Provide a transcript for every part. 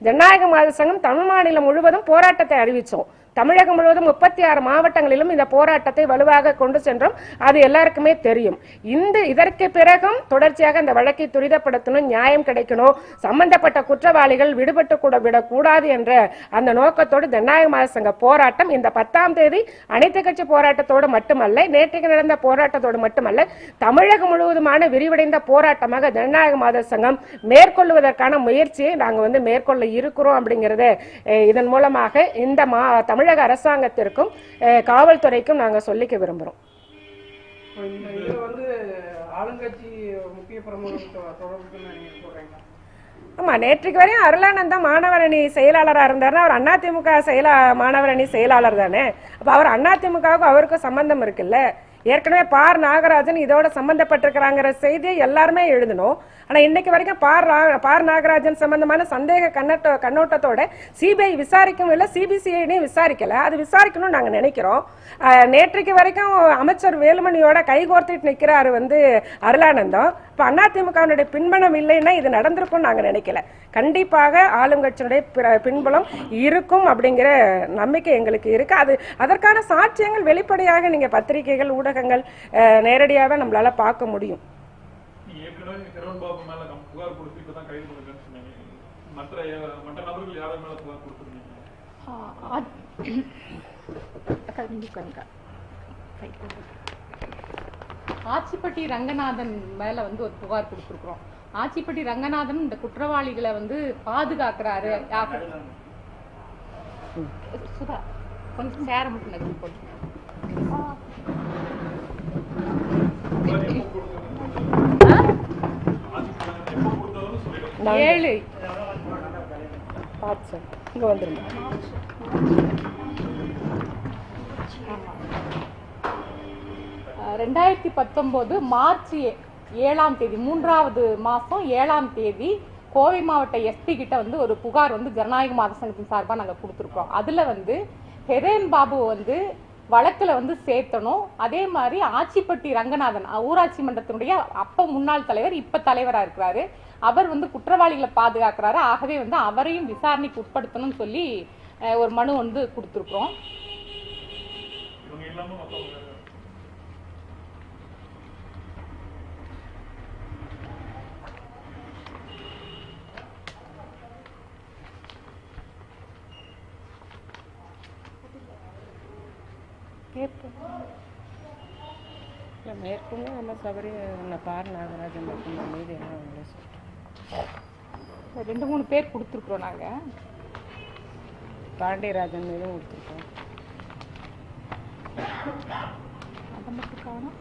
ஜனநாயக மாத சங்கம் தமிழ் மாநிலம் முழுவதும் போராட்டத்தை அறிவித்தோம் தமிழகம் முழுவதும் முப்பத்தி ஆறு மாவட்டங்களிலும் இந்த போராட்டத்தை வலுவாக கொண்டு சென்றோம். அது எல்லாருக்குமே தெரியும். இந்த இதற்கு பிறகும் தொடர்ச்சியாக இந்த வழக்கை துரிதப்படுத்தணும் நியாயம் கிடைக்கணும் சம்பந்தப்பட்ட குற்றவாளிகள் விடுபட்டு கூட விடக்கூடாது என்ற அந்த நோக்கத்தோடு ஜனநாயக மாத சங்க போராட்டம் இந்த பத்தாம் தேதி அனைத்து கட்சி போராட்டத்தோடு மட்டுமல்ல நேற்றுக்கு நடந்த போராட்டத்தோடு மட்டுமல்ல தமிழகம் முழுவதுமான விரிவடைந்த போராட்டமாக ஜனநாயக மாத சங்கம் மேற்கொள்வதற்கான முயற்சியை நாங்கள் வந்து மேற்கொள்ள இருக்கிறோம் அப்படிங்கிறத இதன் மூலமாக இந்த மா தமிழ் தமிழக அரசாங்கத்திற்கும் காவல்துறைக்கும் நாங்கள் சொல்லிக்க விரும்புகிறோம் இப்போ இந்த இதுல வந்து ஆளுங்கட்சி முக்கிய பிரமுகர் தொடர்புன்னு நீங்க சொல்றீங்களா? ஆமா நேற்றுக்கு வரையும் அருளானந்தம் மாணவர் அணி செயலாளராக இருந்தாருன்னா அவர் அதிமுக செயலா மாணவர் அணி செயலாளர் தானே. அப்போ அவர் அதிமுகவுக்கும் அவருக்கும் சம்பந்தம் இருக்குல்ல. ஏற்கனவே பார் நாகராஜன் இதோட சம்பந்தப்பட்டிருக்கிறாங்கிற செய்தியை எல்லாருமே எழுதணும். ஆனால் இன்னைக்கு வரைக்கும் பார் ரா- பார் நாகராஜன் சம்பந்தமான சந்தேக கண்ணோட்ட கண்ணோட்டத்தோட சிபிஐ விசாரிக்கவும் இல்லை சிபிசிஐடியும் விசாரிக்கலை. அது விசாரிக்கணும்னு நாங்கள் நினைக்கிறோம். நேற்றைக்கு வரைக்கும் அமைச்சர் வேலுமணியோட கைகோர்த்துட்டு நிற்கிறாரு வந்து அருளானந்தம். இப்போ அதிமுகவினுடைய பின்பணம் இல்லைன்னா இது நடந்திருக்கும்னு நாங்கள் நினைக்கல. கண்டிப்பாக ஆளுங்கட்சியினுடைய பிற- பின்புலம் இருக்கும் அப்படிங்கிற நம்பிக்கை எங்களுக்கு இருக்கு. அது அதற்கான சாட்சியங்கள் வெளிப்படையாக நீங்கள் பத்திரிகைகள் ஊடக அஹ், நேரடியாவே நம்மளால பார்க்க முடியும். ஆச்சிப்பட்டி ரங்கநாதன் மேல வந்து ஒரு புகார் கொடுத்துருக்குறோம். ஆச்சிப்பட்டி ரங்கநாதன் இந்த குற்றவாளிகளை வந்து பாதுகாக்கிறாரு. சுதா கொஞ்சம் சேர மட்டும் போட்டு ஏழு. பார்த்து சார். இங்க வந்துருங்க. ரெண்டாயிரத்தி பத்தொம்போது மார்ச் ஏழாம் தேதி மூன்றாவது மாதம் ஏழாம் தேதி கோவை மாவட்ட எஸ்பி கிட்ட வந்து ஒரு புகார் வந்து ஜனநாயக மாத சங்கத்தின் சார்பாக நாங்கள் கொடுத்துருக்கோம். அதில் வந்து ஹெரேன் பாபு வந்து வழக்கில் வந்து சேர்த்தணும். அதே மாதிரி ஆச்சிப்பட்டி ரங்கநாதன் ஊராட்சி மன்றத்தினுடைய அப்போ முன்னாள் தலைவர் இப்போ தலைவராக இருக்கிறாரு. அவர் வந்து குற்றவாளிகளை பாதுகாக்கிறாரு. ஆகவே வந்து அவரையும் விசாரணைக்கு உட்படுத்தணும்னு சொல்லி ஒரு மனு வந்து கொடுத்துருக்குறோம் இவங்க இல்லாம மத்தவங்க இல்லை மேற்கொண்டு நம்ம சபரி நம்ம பார் நாகராஜன் மற்றும் மீது என்ன அவங்களே சொல்லிட்டோம் ரெண்டு மூணு பேர் கொடுத்துருக்குறோம் நாங்கள் பாண்டியராஜன் மீதும் கொடுத்துருக்கோம் அதை மட்டும் காணோம்.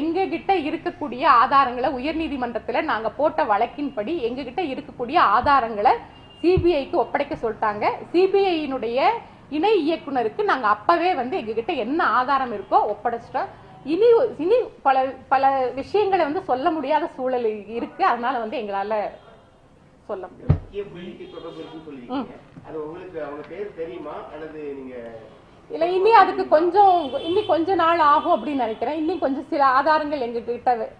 எங்க கிட்ட இருக்கக்கூடிய ஆதாரங்களை உயர்நீதிமன்றத்துல நாங்க போட்ட வழக்கின்படி எங்க கிட்ட இருக்கக்கூடிய ஆதாரங்களை சிபிஐக்கு ஒப்படைக்க சொல்லிட்டாங்க. சிபிஐயினுடைய இணை இயக்குனருக்கு நாங்க அப்பவே வந்து எங்க கிட்ட என்ன ஆதாரம் இருக்கோ ஒப்படைச்சிட்டோம். இனி இனி பல பல விஷயங்களை வந்து சொல்ல முடியாத சூழல் இருக்கு. அதனால வந்து எங்களால சொல்ல முடியும். பேர் இல்ல இனி அதுக்கு கொஞ்சம் இன்னி கொஞ்ச நாள் ஆகும் அப்படின்னு நினைக்கிறேன். இன்னும் கொஞ்சம் சில ஆதாரங்கள் எங்க கிட்ட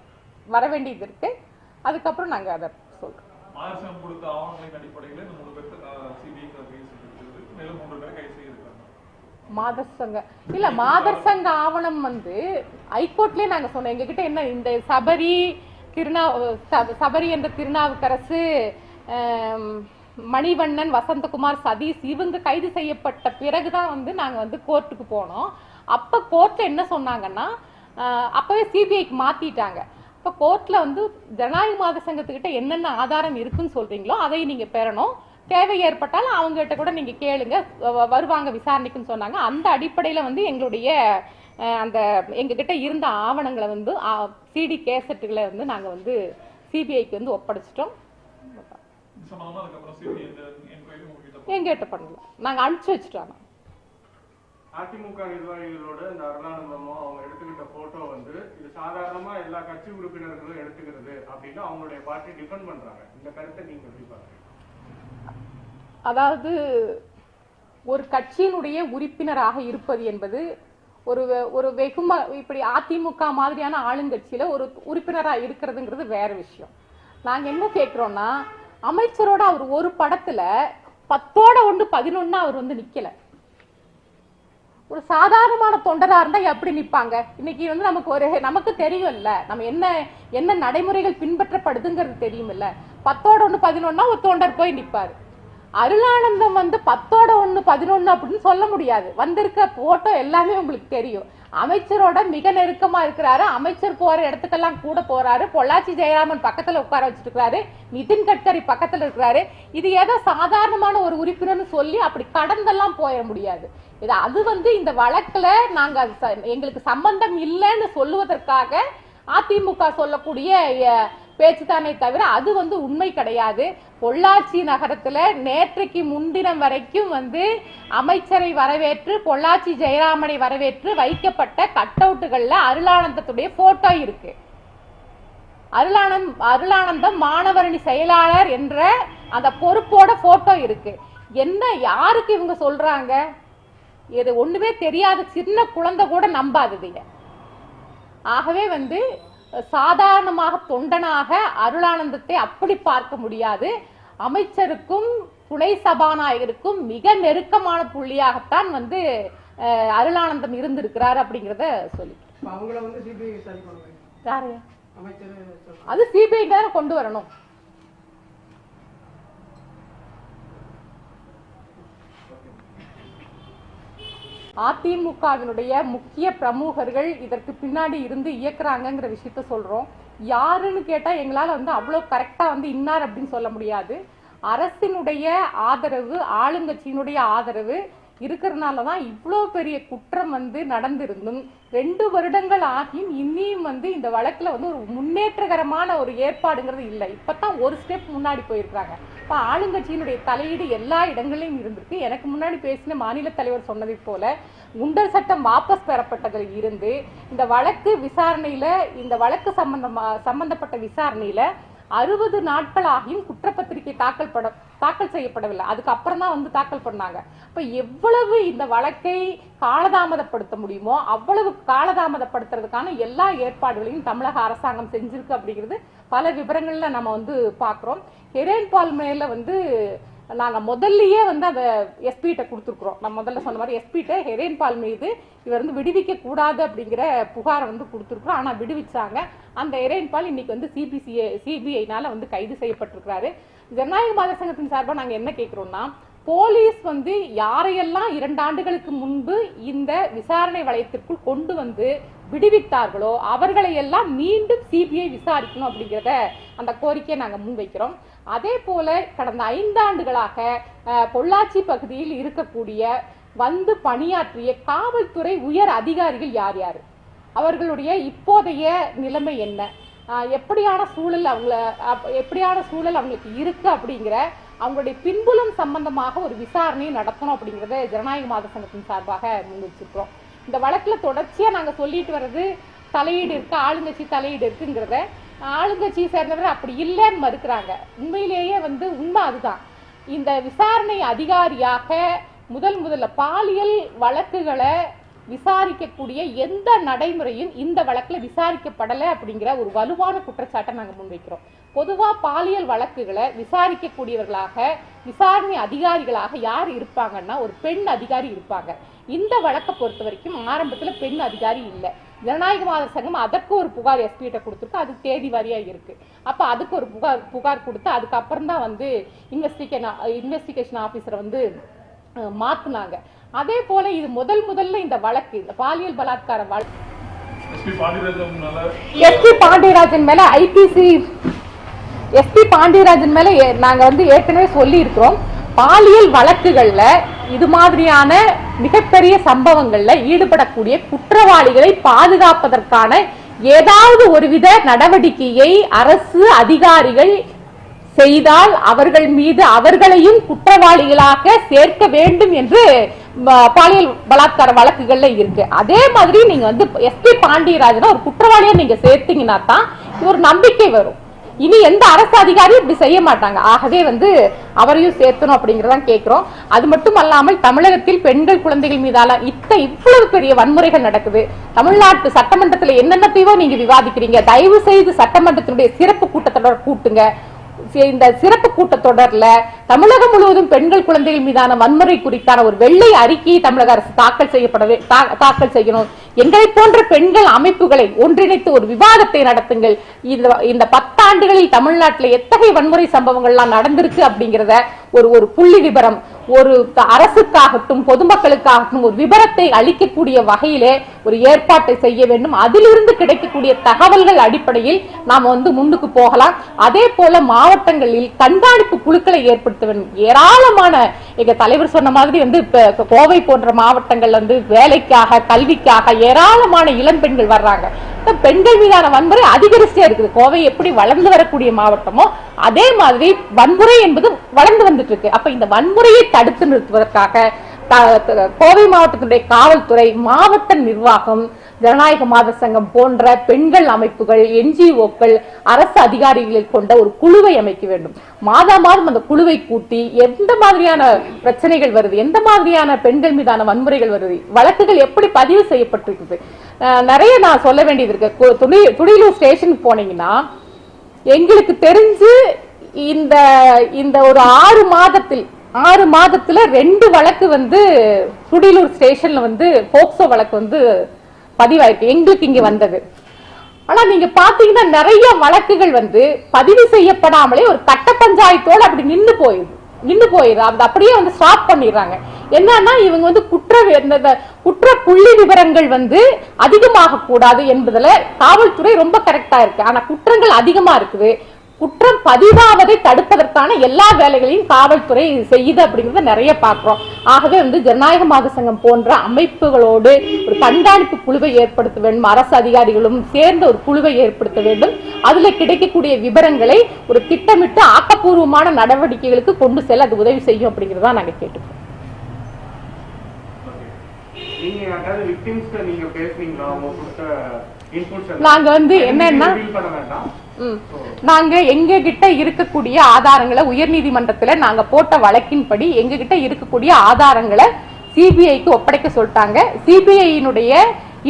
வர வேண்டியது இருக்கு. அதுக்கப்புறம் நாங்க அதை சொல்றோம். கொடுத்த ஆவணங்களின் அடிப்படையில் மூணு பேருக்கு சிபிஐ கைது செய்திருக்கிறது. மேலும் மூன்று பேரை கைது மாதர் சங்க இல்ல மாதர் சங்க ஆவணம் வந்து ஹைகோர்ட்லயே நாங்க சொன்னோம். எங்ககிட்ட என்ன இந்த சபரி திருநா ச- சபரி என்ற திருநாவுக்கரசு மணிவண்ணன் வசந்தகுமார் சதீஷ் இவங்க கைது செய்யப்பட்ட பிறகுதான் வந்து நாங்க வந்து கோர்ட்டுக்கு போனோம். அப்ப கோர்ட்ல என்ன சொன்னாங்கன்னா அப்போவே அப்பவே சிபிஐக்கு மாத்திட்டாங்க. இப்போ கோர்ட்ல வந்து ஜனநாயக மாத சங்கத்துக்கிட்ட என்னென்ன ஆதாரம் இருக்குன்னு சொல்றீங்களோ அதை நீங்க பெறணும். தேவை ஏற்பட்டால் அவங்ககிட்ட கூட நீங்கள் கேளுங்க. வருவாங்க விசாரணைக்குன்னு சொன்னாங்க. அந்த அடிப்படையில் வந்து எங்களுடைய அந்த எங்ககிட்ட இருந்த ஆவணங்களை வந்து சிடி கேசட்டுகளை வந்து நாங்கள் வந்து சிபிஐக்கு வந்து ஒப்படைச்சிட்டோம். இது எங்ககிட்ட பண்ணல. நாங்கள் அனுப்பிச்சு வச்சுட்டோம் ஆனா. அதிமுக நிர்வாகிகளோட இந்த அருளானந்தமும் அவங்க எடுத்துக்கிட்ட போட்டோ வந்து இது சாதாரணமா எல்லா கட்சி உறுப்பினர்களும் எடுத்துக்கிறது அப்படின்னு அவங்களுடைய பார்ட்டி டிஃபெண்ட் பண்றாங்க. இந்த கருத்தை நீங்க எப்படி பாருங்க அதாவது ஒரு கட்சியினுடைய உறுப்பினராக இருப்பது என்பது ஒரு ஒரு வெகும இப்படி அதிமுக மாதிரியான ஆளுங்கட்சியில ஒரு உறுப்பினராக இருக்கிறதுங்கிறது வேற விஷயம். நாங்க என்ன கேட்குறோம்னா அமைச்சரோட அவர் ஒரு படத்துல பத்தோட ஒன்று பதினொன்னா அவர் வந்து நிக்கல. ஒரு சாதாரணமான தொண்டரா இருந்தா எப்படி நிப்பாங்க? இன்னைக்கு வந்து நமக்கு ஒரு நமக்கு தெரியும்ல நம்ம என்ன என்ன நடைமுறைகள் பின்பற்றப்படுதுங்கிறது தெரியுமில்ல பத்தோட ஒன்று பதினொன்னா ஒரு தொண்டர் போய் நிப்பாரு. அருளானந்தம் வந்து பத்தோட ஒன்று பதினொன்று அப்படின்னு சொல்ல முடியாது. வந்திருக்க போட்டோ எல்லாமே உங்களுக்கு தெரியும். அமைச்சரோட மிக நெருக்கமாக இருக்கிறாரு. அமைச்சர் போகிற இடத்துக்கெல்லாம் கூட போகிறாரு பொள்ளாச்சி ஜெயராமன் பக்கத்தில் உட்கார வச்சுருக்கிறாரு. நிதின் கட்கரி பக்கத்தில் இருக்கிறாரு. இது ஏதோ சாதாரணமான ஒரு உறுப்பினர்னு சொல்லி அப்படி கடந்தெல்லாம் போயிட முடியாது. இது அது வந்து இந்த வழக்கில் நாங்கள் அது ச- எங்களுக்கு சம்பந்தம் இல்லைன்னு சொல்லுவதற்காக அதிமுக சொல்லக்கூடிய அஹ், பேச்சுதானே தவிர அது வந்து உண்மை கிடையாது. பொள்ளாச்சி நகரத்துல நேற்றைக்கு முன்தினம் வரைக்கும் வந்து அமைச்சரை வரவேற்று பொள்ளாச்சி ஜெயராமனை வரவேற்று வைக்கப்பட்ட கட் அவுட்டுகள்ல அருளானந்தத்துடைய போட்டோ இருக்கு. அருளானந்த் அருளானந்தம் மாணவரணி செயலாளர் என்ற அந்த பொறுப்போட போட்டோ இருக்கு. என்ன யாருக்கு இவங்க சொல்றாங்க? இது ஒண்ணுமே தெரியாத சின்ன குழந்தை கூட நம்பாததுங்க ஆகவே வந்து சாதாரணமாக தொண்டனாக அருளானந்தத்தை அப்படி பார்க்க முடியாது. அமைச்சருக்கும் துணை சபாநாயகருக்கும் மிக நெருக்கமான புள்ளியாகத்தான் வந்து அருளானந்தம் இருந்திருக்கிறார் அப்படிங்கிறத சொல்லி. அது சிபிஐ கொண்டு வரணும். அதிமுகவினுடைய முக்கிய பிரமுகர்கள் இதற்கு பின்னாடி இருந்து இயக்குறாங்கங்கிற விஷயத்த சொல்றோம். யாருன்னு கேட்டா எங்களால வந்து அவ்வளவு கரெக்டா வந்து இன்னார் அப்படின்னு சொல்ல முடியாது. அரசினுடைய ஆதரவு ஆளுங்கட்சியினுடைய ஆதரவு இருக்கிறனால தான் இவ்வளோ பெரிய குற்றம் வந்து நடந்திருந்தும் ரெண்டு வருடங்கள் ஆகியும் இன்னியும் வந்து இந்த வழக்கில் வந்து ஒரு முன்னேற்றகரமான ஒரு ஏற்பாடுங்கிறது இல்லை. இப்போ தான் ஒரு ஸ்டெப் முன்னாடி போயிருக்கிறாங்க. இப்போ ஆளுங்கட்சியினுடைய தலையீடு எல்லா இடங்களிலும் இருந்திருக்கு. எனக்கு முன்னாடி பேசின மாநில தலைவர் சொன்னதைப் போல குண்டர் சட்டம் வாபஸ் பெறப்பட்டதில் இருந்து இந்த வழக்கு விசாரணையில் இந்த வழக்கு சம்பந்தமா சம்பந்தப்பட்ட விசாரணையில் அறுபது நாட்கள் ஆகியும் குற்றப்பத்திரிகை தாக்கல் பட தாக்கல் செய்யப்படவில்லை. அதுக்கு அப்புறம் தான் வந்து தாக்கல் பண்ணாங்க. இப்போ எவ்வளவு இந்த வழக்கை காலதாமதப்படுத்த முடியுமோ அவ்வளவு காலதாமதப்படுத்துறதுக்கான எல்லா ஏற்பாடுகளையும் தமிழக அரசாங்கம் செஞ்சிருக்கு அப்படிங்கிறது பல விவரங்களில் நம்ம வந்து பார்க்குறோம் ஹெரேன் பால் மேல வந்து நாங்கள் முதல்லையே வந்து அதை எஸ்பிகிட்ட கொடுத்துருக்குறோம். நான் முதல்ல சொன்ன மாதிரி எஸ்பிகிட்ட ஹெரேன் பால் மீது இவர் வந்து விடுவிக்க கூடாது அப்படிங்கிற புகாரை வந்து கொடுத்துருக்குறோம். ஆனால் விடுவிச்சாங்க. அந்த ஹெரேன் பால் இன்னைக்கு வந்து சிபிசிஐ சிபிஐனால் வந்து கைது செய்யப்பட்டிருக்கிறாரு. ஜனநாயக மாத சங்கத்தின் சார்பாக நாங்கள் என்ன கேட்குறோன்னா போலீஸ் வந்து யாரையெல்லாம் இரண்டு ஆண்டுகளுக்கு முன்பு இந்த விசாரணை வளையத்திற்குள் கொண்டு வந்து விடுவித்தார்களோ அவர்களை எல்லாம் மீண்டும் சிபிஐ விசாரிக்கணும் அப்படிங்கிறத அந்த கோரிக்கையை நாங்கள் முன்வைக்கிறோம். அதே போல கடந்த ஐந்தாண்டுகளாக பொள்ளாச்சி பகுதியில் இருக்கக்கூடிய வந்து பணியாற்றிய காவல்துறை உயர் அதிகாரிகள் யார் யார்? அவர்களுடைய இப்போதைய நிலைமை என்ன? எப்படியான சூழல் அவங்கள அப்- எப்படியான சூழல் அவங்களுக்கு இருக்கு அப்படிங்கிற அவங்களுடைய பின்புலம் சம்பந்தமாக ஒரு விசாரணையை நடத்தணும் அப்படிங்கிறத ஜனநாயக மாத சங்கத்தின் சார்பாக முன்வச்சிருக்கிறோம். இந்த வழக்கில் தொடர்ச்சியாக நாங்கள் சொல்லிட்டு வர்றது தலையீடு இருக்குது ஆளுங்கட்சி தலையீடு இருக்குங்கிறத ஆளுங்கட்சியை சேர்ந்தவர் அப்படி இல்லைன்னு மறுக்கிறாங்க. உண்மையிலேயே வந்து உண்மை அதுதான். இந்த விசாரணை அதிகாரியாக முதல் முதல்ல பாலியல் வழக்குகளை விசாரிக்கக்கூடிய எந்த நடைமுறையும் இந்த வழக்கில் விசாரிக்கப்படலை அப்படிங்கிற ஒரு வலுவான குற்றச்சாட்டை நாங்கள் முன்வைக்கிறோம். பொதுவாக பாலியல் வழக்குகளை விசாரிக்கக்கூடியவர்களாக விசாரணை அதிகாரிகளாக யார் இருப்பாங்கன்னா ஒரு பெண் அதிகாரி இருப்பாங்க. இந்த வழக்கை பொறுத்த வரைக்கும் ஆரம்பத்தில் பெண் அதிகாரி இல்லை. ஜனநாயக மாதர் சங்கம் அதற்கு ஒரு புகார் எஸ்பி கிட்ட கொடுத்துருக்கு. அது தேதி வாரியா இருக்கு. அப்ப அதுக்கு ஒரு புகார் புகார் கொடுத்து அதுக்கப்புறம் தான் வந்து இன்வெஸ்டிகேஷன் இன்வெஸ்டிகேஷன் ஆபீசரை வந்து அஹ், மாத்துனாங்க. அதே போல இது முதல் முதல்ல இந்த வழக்கு இந்த பாலியல் பலாத்கார வழக்கு எஸ்பி பாண்டியராஜன் மேல ஐபிசி எஸ்பி பாண்டியராஜன் மேல நாங்க வந்து ஏற்கனவே சொல்லி இருக்கிறோம் பாலியல் வழக்குகள்ல இது மாதிரியான மிகப்பெரிய சம்பவங்கள்ல ஈடுபடக்கூடிய குற்றவாளிகளை பாதுகாப்பதற்கான ஏதாவது ஒருவித நடவடிக்கையை அரசு அதிகாரிகள் செய்தால் அவர்கள் மீது அவர்களையும் குற்றவாளிகளாக சேர்க்க வேண்டும் என்று பாலியல் பலாத்கார வழக்குகள்ல இருக்கு. அதே மாதிரி நீங்க வந்து எஸ்பி பாண்டியராஜனை ஒரு குற்றவாளியா நீங்க சேர்த்தீங்கன்னா தான் ஒரு நம்பிக்கை வரும். இனி எந்த அரசு அதிகாரியும் இப்படி செய்ய மாட்டாங்க. ஆகவே வந்து அவரையும் சேர்த்தணும் அப்படிங்கறதான் கேட்கிறோம் அது மட்டும் அல்லாமல் தமிழகத்தில் பெண்கள் குழந்தைகள் மீதால இத்த இவ்வளவு பெரிய வன்முறைகள் நடக்குது. தமிழ்நாட்டு சட்டமன்றத்துல என்னென்னத்தையோ நீங்க விவாதிக்கிறீங்க. தயவு செய்து சட்டமன்றத்தினுடைய சிறப்பு கூட்டத்தொடர் கூட்டுங்க. இந்த சிறப்பு கூட்டத்தொடர்ல தமிழகம் முழுவதும் பெண்கள் குழந்தைகள் மீதான வன்முறை குறித்தான ஒரு வெள்ளை அறிக்கையை தமிழக அரசு தாக்கல் செய்யப்படவே தா- தாக்கல் செய்யணும். எங்களை போன்ற பெண்கள் அமைப்புகளை ஒன்றிணைத்து ஒரு விவாதத்தை நடத்துங்கள். இந்த இந்த ஆண்டுகளில் தமிழ்நாட்டில் எத்தகைய வன்முறை சம்பவங்கள்லாம் நடந்திருக்கு அப்படிங்கிறத ஒரு ஒரு புள்ளி விபரம் ஒரு அரசுக்காகட்டும் பொதுமக்களுக்காகட்டும் ஒரு விபரத்தை அளிக்கக்கூடிய வகையிலே ஒரு ஏற்பாட்டை செய்ய வேண்டும். அதிலிருந்து கிடைக்கக்கூடிய தகவல்கள் அடிப்படையில் நாம் வந்து முன்னுக்கு போகலாம். அதே போல மாவட்டங்களில் கண்காணிப்பு குழுக்களை ஏற்படுத்த வேண்டும் ஏராளமான எங்க தலைவர் சொன்ன மாதிரி வந்து இப்ப கோவை போன்ற மாவட்டங்கள் வந்து வேலைக்காக கல்விக்காக ஏராளமான இளம் பெண்கள் வர்றாங்க. பெண்கள் மீதான வன்முறை அதிகரிச்சே இருக்குது. கோவை எப்படி வளர்ந்து வரக்கூடிய மாவட்டமோ அதே மாதிரி வன்முறை என்பது வளர்ந்து வந்து நடந்துட்டு இருக்கு அப்ப இந்த வன்முறையை தடுத்து நிறுத்துவதற்காக கோவை மாவட்டத்தினுடைய காவல்துறை மாவட்ட நிர்வாகம் ஜனநாயக மாத சங்கம் போன்ற பெண்கள் அமைப்புகள் என்ஜிஓக்கள் அரசு அதிகாரிகளை கொண்ட ஒரு குழுவை அமைக்க வேண்டும். மாதா மாதம் அந்த குழுவை கூட்டி எந்த மாதிரியான பிரச்சனைகள் வருது? எந்த மாதிரியான பெண்கள் மீதான வன்முறைகள் வருது? வழக்குகள் எப்படி பதிவு செய்யப்பட்டிருக்குது? நிறைய நான் சொல்ல வேண்டியது இருக்கு. துணி- துணிலூர் ஸ்டேஷனுக்கு போனீங்கன்னா எங்களுக்கு தெரிஞ்சு இந்த இந்த ஒரு ஆறு மாதத்தில் ஆறு மாதத்துல ரெண்டு வழக்கு வந்து துடியலூர் ஸ்டேஷன்ல வந்து போக்சோ வழக்கு வந்து பதிவாயிருக்கு. எங்களுக்கு இங்க வந்தது. ஆனா நீங்க பாத்தீங்கன்னா நிறைய வழக்குகள் வந்து பதிவு செய்யப்படாமலே ஒரு கட்ட பஞ்சாயத்தோடு அப்படி நின்று போயிடுது நின்று போயிடுது அது அப்படியே வந்து ஸ்டாப் பண்ணிடுறாங்க. என்னன்னா இவங்க வந்து குற்ற இந்த- குற்ற புள்ளி விவரங்கள் வந்து அதிகமாக கூடாது என்பதுல காவல்துறை ரொம்ப கரெக்டா இருக்கு. ஆனா குற்றங்கள் அதிகமா இருக்குது. குற்றம் பதிவாவதை தடுப்பதற்கான எல்லா வேலைகளையும் காவல்துறை செய்யுது அப்படிங்கறத நிறைய பார்க்குறோம். ஆகவே வந்து ஜனநாயக மாத சங்கம் போன்ற அமைப்புகளோடு ஒரு கண்காணிப்பு குழுவை ஏற்படுத்த வேண்டும். அரசு அதிகாரிகளும் சேர்ந்த ஒரு குழுவை ஏற்படுத்த வேண்டும். அதுல கிடைக்கக்கூடிய விவரங்களை ஒரு திட்டமிட்டு ஆக்கப்பூர்வமான நடவடிக்கைகளுக்கு கொண்டு செல்ல அது உதவி செய்யும் அப்படிங்கறத நாங்கள் கேட்டுக்கிறோம் நீங்க யாராவது விக்டிம்ஸ்க்கு நீங்க பேசுனீங்களா அவங்க கொடுத்த இன்புட்ஸ் நாங்க வந்து என்னன்னா. நாங்க எங்க கிட்ட இருக்கக்கூடிய ஆதாரங்களை உயர்நீதிமன்றத்துல நாங்க போட்ட வழக்கின்படி எங்க கிட்ட இருக்கக்கூடிய ஆதாரங்களை சிபிஐக்கு ஒப்படைக்க சொல்லிட்டாங்க. சிபிஐயினுடைய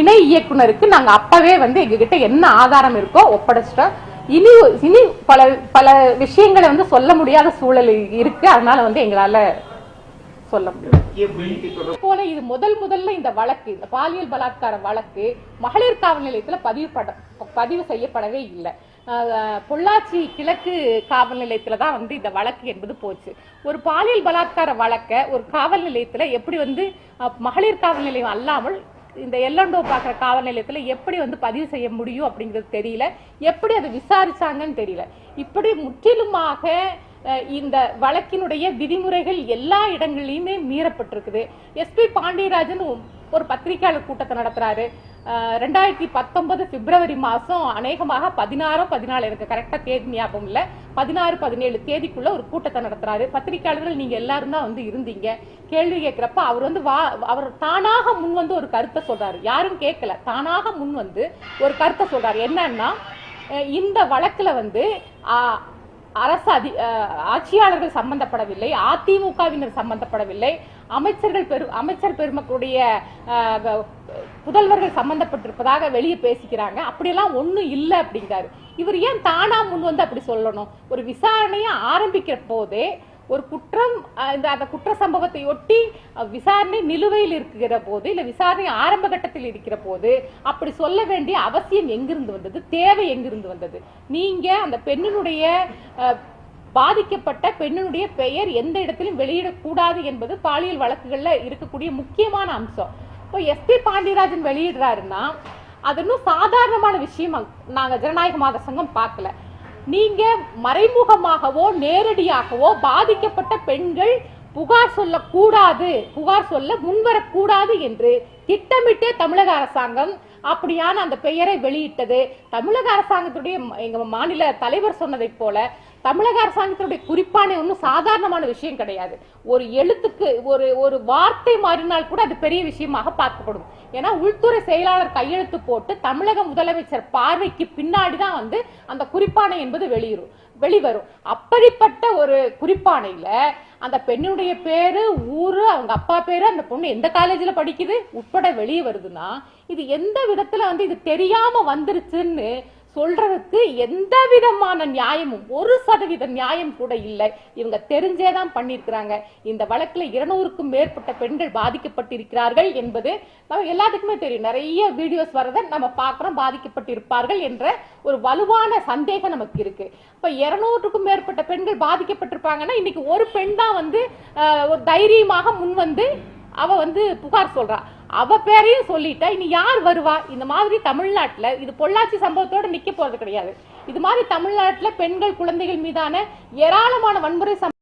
இணை இயக்குனருக்கு நாங்க அப்பவே வந்து எங்க கிட்ட என்ன ஆதாரம் இருக்கோ ஒப்படைச்சிட்டோம். இனி இனி பல பல விஷயங்களை வந்து சொல்ல முடியாத சூழல் இருக்கு. அதனால வந்து எங்களால சொல்ல முடியும். போல இது முதல் முதல்ல இந்த வழக்கு இந்த பாலியல் பலாத்கார வழக்கு மகளிர் காவல் நிலையத்தில் பதிவு பட பதிவு செய்யப்படவே இல்லை. பொள்ளாச்சி கிழக்கு காவல் நிலையத்தில் தான் வந்து இந்த வழக்கு என்பது போச்சு. ஒரு பாலியல் பலாத்கார வழக்கை ஒரு காவல் நிலையத்தில் எப்படி வந்து மகளிர் காவல் நிலையம் அல்லாமல் இந்த எல்லண்டோ பார்க்குற காவல் நிலையத்தில் எப்படி வந்து பதிவு செய்ய முடியும் அப்படிங்கிறது தெரியல. எப்படி அதை விசாரிச்சாங்கன்னு தெரியல. இப்படி முற்றிலுமாக இந்த வழக்கினுடைய விதிமுறைகள் எல்லா இடங்கள்லையுமே மீறப்பட்டிருக்குது. எஸ்பி பாண்டியராஜன் ஒரு பத்திரிகையாளர் கூட்டத்தை நடத்துறாரு. ரெண்டாயிரத்தி பத்தொன்பது பிப்ரவரி மாதம் அநேகமாக பதினாறோ பதினாலு எனக்கு கரெக்டாக தேதி ஞாபகம் இல்லை. பதினாறு பதினேழு தேதிக்குள்ள ஒரு கூட்டத்தை நடத்துறாரு. பத்திரிகையாளர்கள் நீங்கள் எல்லாரும் தான் வந்து இருந்தீங்க. கேள்வி கேட்குறப்ப அவர் வந்து வா அவர் தானாக முன் வந்து ஒரு கருத்தை சொல்றாரு. யாரும் கேட்கல. தானாக முன் வந்து ஒரு கருத்தை சொல்றாரு. என்னன்னா இந்த வழக்கில் வந்து அரசு அதி ஆட்சியாளர்கள் சம்பந்தப்படவில்லை அதிமுகவினர் சம்பந்தப்படவில்லை அமைச்சர்கள் பெரு அமைச்சர் பெருமக்களுடைய அஹ், புதல்வர்கள் சம்பந்தப்பட்டிருப்பதாக வெளியே பேசிக்கிறாங்க. அப்படியெல்லாம் ஒன்றும் இல்லை அப்படிங்கிறாரு. இவர் ஏன் தானா முன் வந்து அப்படி சொல்லணும்? ஒரு விசாரணையை ஆரம்பிக்கிற போதே ஒரு குற்றம் இந்த அந்த குற்ற சம்பவத்தை ஒட்டி விசாரணை நிலுவையில் இருக்கிற போது இல்லை விசாரணை ஆரம்ப கட்டத்தில் இருக்கிற போது அப்படி சொல்ல வேண்டிய அவசியம் எங்கிருந்து வந்தது? தேவை எங்கிருந்து வந்தது? நீங்கள் அந்த பெண்ணினுடைய பாதிக்கப்பட்ட பெண்ணினுடைய பெயர் எந்த இடத்திலும் வெளியிடக்கூடாது என்பது பாலியல் வழக்குகளில் இருக்கக்கூடிய முக்கியமான அம்சம். இப்போ எஸ்பி பாண்டியராஜன் வெளியிடுறாருன்னா அது இன்னும் சாதாரணமான விஷயம் நாங்கள் ஜனநாயக மாத சங்கம் பார்க்கல. நீங்க மறைமுகமாகவோ நேரடியாகவோ பாதிக்கப்பட்ட பெண்கள் புகார் சொல்லக்கூடாது புகார் சொல்ல முன்வரக்கூடாது என்று திட்டமிட்டே தமிழக அரசாங்கம் அப்படியான அந்த பெயரை வெளியிட்டது. தமிழக அரசாங்கத்துடைய எங்கள் எங்க மாநில தலைவர் சொன்னதைப் போல தமிழக அரசாங்கத்தினுடைய குறிப்பான ஒன்றும் சாதாரணமான விஷயம் கிடையாது. ஒரு எழுத்துக்கு ஒரு ஒரு வார்த்தை மாறினால் கூட அது பெரிய விஷயமாக பார்க்கப்படும். ஏன்னா உள்துறை செயலாளர் கையெழுத்து போட்டு தமிழக முதலமைச்சர் பார்வைக்கு பின்னாடி தான் வந்து அந்த குறிப்பானை என்பது வெளியிடும் வெளிவரும். அப்படிப்பட்ட ஒரு குறிப்பானையில் அந்த பெண்ணுடைய பேரு ஊரு அவங்க அப்பா பேரு அந்த பொண்ணு எந்த காலேஜில் படிக்குது? உட்பட வெளியே வருதுன்னா இது எந்த விதத்துல வந்து இது தெரியாம வந்துருச்சுன்னு சொல்றதுக்கு எந்த விதமான நியாயமும் ஒரு சதவீத நியாயம் கூட இல்லை. இவங்க தெரிஞ்சே தான் பண்ணியிருக்கிறாங்க. இந்த வழக்கில் இருநூறுக்கும் மேற்பட்ட பெண்கள் பாதிக்கப்பட்டிருக்கிறார்கள் என்பது நம்ம எல்லாத்துக்குமே தெரியும். நிறைய வீடியோஸ் வரதை நம்ம பார்க்குறோம் பாதிக்கப்பட்டிருப்பார்கள் என்ற ஒரு வலுவான சந்தேகம் நமக்கு இருக்கு. இப்போ இருநூறுக்கும் மேற்பட்ட பெண்கள் பாதிக்கப்பட்டிருப்பாங்கன்னா இன்னைக்கு ஒரு பெண் தான் வந்து ஒரு தைரியமாக முன் வந்து அவ வந்து புகார் சொல்றா. அவ பேரையும் சொல்லிட்டா இனி யார் வருவா? இந்த மாதிரி தமிழ்நாட்டுல இது பொள்ளாச்சி சம்பவத்தோட நிக்க போறது கிடையாது. இது மாதிரி தமிழ்நாட்டுல பெண்கள் குழந்தைகள் மீதான ஏராளமான வன்முறை சம்பவம்